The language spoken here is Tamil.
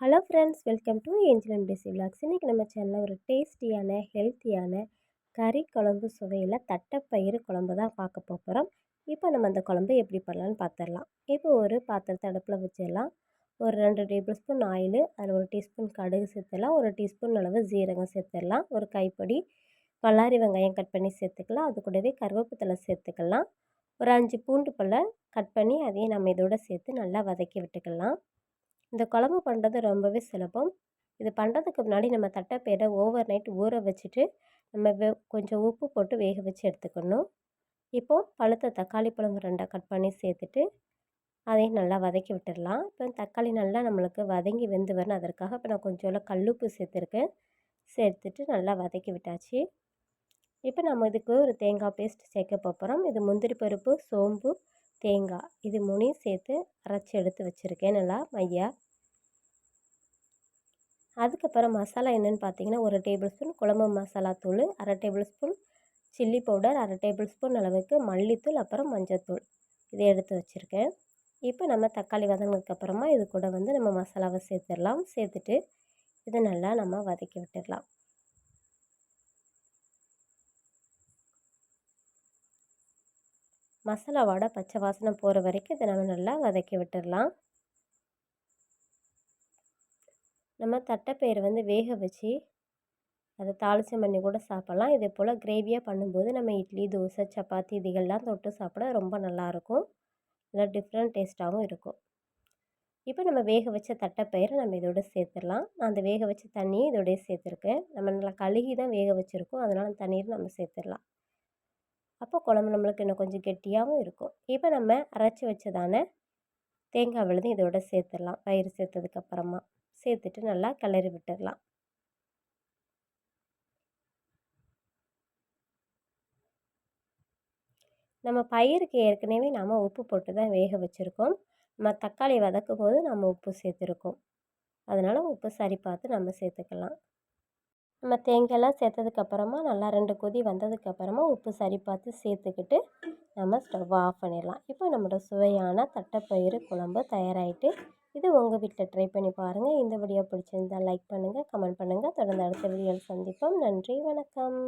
Hello friends welcome to Angel and busy vlogs இன்றைக்கி நம்ம சேனலில் ஒரு டேஸ்டியான ஹெல்த்தியான கறி குழம்பு சுவையில் தட்டைப்பயிறு குழம்பு தான் பார்க்க போகிறோம் இப்போ நம்ம அந்த குழம்பு எப்படி பண்ணலான்னு பார்த்துடலாம் இப்போ ஒரு பாத்திரத்தை அடுப்பில் வச்சிடலாம். ஒரு ரெண்டு டேபிள் ஸ்பூன் ஆயில் அதில் ஒரு டீஸ்பூன் கடுகு சேர்த்துடலாம். ஒரு டீஸ்பூன் அளவு ஜீரகம் சேர்த்துடலாம். ஒரு கைப்பொடி பல்லாரி வெங்காயம் கட் பண்ணி சேர்த்துக்கலாம். அது கூடவே கருவேப்பத்தலை சேர்த்துக்கலாம். ஒரு அஞ்சு பூண்டு பல்ல கட் பண்ணி அதையும் நம்ம இதோட சேர்த்து நல்லா வதக்கி விட்டுக்கலாம். இந்த குழம்பு பண்ணுறது ரொம்பவே சுலபம். இது பண்ணுறதுக்கு முன்னாடி நம்ம தட்டைப்பயிரை ஓவர் நைட் ஊற வச்சுட்டு நம்ம வெ கொஞ்சம் உப்பு போட்டு வேக வச்சு எடுத்துக்கணும். இப்போது பழுத்த தக்காளி பழம் ரெண்டாக கட் பண்ணி சேர்த்துட்டு அதையும் நல்லா வதக்கி விட்டுடலாம். இப்போ தக்காளி நல்லா நம்மளுக்கு வதங்கி வெந்து வரணும். அதற்காக இப்போ நான் கொஞ்சம் கல்லுப்பு சேர்த்துருக்கேன். சேர்த்துட்டு நல்லா வதக்கி விட்டாச்சு. இப்போ நம்ம இதுக்கு ஒரு தேங்காய் பேஸ்ட் சேர்க்க போகிறோம் இது முந்திரி பருப்பு சோம்பு தேங்காய். இது மூணையும் சேர்த்து அரைச்சி எடுத்து வச்சுருக்கேன். நல்லா மையா. அதுக்கப்புறம் மசாலா என்னென்னு பார்த்தீங்கன்னா ஒரு டேபிள் ஸ்பூன் குழம்பு மசாலா தூள் அரை டேபிள் ஸ்பூன் சில்லி பவுடர் அரை டேபிள் ஸ்பூன் அளவுக்கு மல்லித்தூள் அப்புறம் மஞ்சத்தூள். இதை எடுத்து வச்சுருக்கேன். இப்போ நம்ம தக்காளி வதங்கினதுக்கப்புறமா இது கூட வந்து நம்ம மசாலாவை சேர்த்துடலாம். சேர்த்துட்டு இதை நல்லா நம்ம வதக்கி விட்டுடலாம். மசாலாவோட பச்சை வாசனை போகிற வரைக்கும் இதை நம்ம நல்லா வதக்கி விட்டுடலாம். நம்ம தட்டைப்பயிறு வந்து வேக வச்சு அதை தாளிச்சம் பண்ணி கூட சாப்பிட்லாம். இதே போல் கிரேவியாக பண்ணும்போது நம்ம இட்லி தோசை சப்பாத்தி இதுகள்லாம் தொட்டு சாப்பிட ரொம்ப நல்லாயிருக்கும் நல்லா டிஃப்ரெண்ட் டேஸ்ட்டாகவும் இருக்கும். இப்போ நம்ம வேக வச்ச தட்டைப்பயிரை நம்ம இதோட சேர்த்துடலாம். நான் அந்த வேக வச்ச தண்ணியை இதோடய சேர்த்துருக்கேன். நம்ம நல்லா கழுகி தான் வேக வச்சுருக்கோம். அதனால் தண்ணீர் நம்ம சேர்த்துடலாம். அப்போ குழம்பு நம்மளுக்கு இன்னும் கொஞ்சம் கெட்டியாகவும் இருக்கும். இப்போ நம்ம அரைச்சி வச்சதான தேங்காய் விழுது இதோட சேர்த்துடலாம். பயிர் சேர்த்ததுக்கப்புறமா சேர்த்துட்டு நல்லா கிளறி விட்டுடலாம். நம்ம பயிருக்கு ஏற்கனவே நாம் உப்பு போட்டு தான் வேக வச்சுருக்கோம். நம்ம தக்காளி வதக்கும் போது நம்ம உப்பு சேர்த்துருக்கோம். அதனால் உப்பு சரி பார்த்து நம்ம சேர்த்துக்கலாம். நம்ம தேங்காயெல்லாம் சேர்த்ததுக்கப்புறமா நல்லா ரெண்டு கொதி வந்ததுக்கப்புறமா உப்பு சரி பார்த்து சேர்த்துக்கிட்டு நம்ம ஸ்டவ் ஆஃப் பண்ணிடலாம். இப்போ நம்மளோட சுவையான தட்டைப்பயிறு குழம்பு தயாராகிட்டு இது உங்கள் வீட்டில் ட்ரை பண்ணி பாருங்கள் இந்த வீடியோ பிடிச்சிருந்தால் லைக் பண்ணுங்கள் கமெண்ட் பண்ணுங்கள் தொடர்ந்து அடுத்த வீடியோவில் சந்திப்போம். நன்றி வணக்கம்.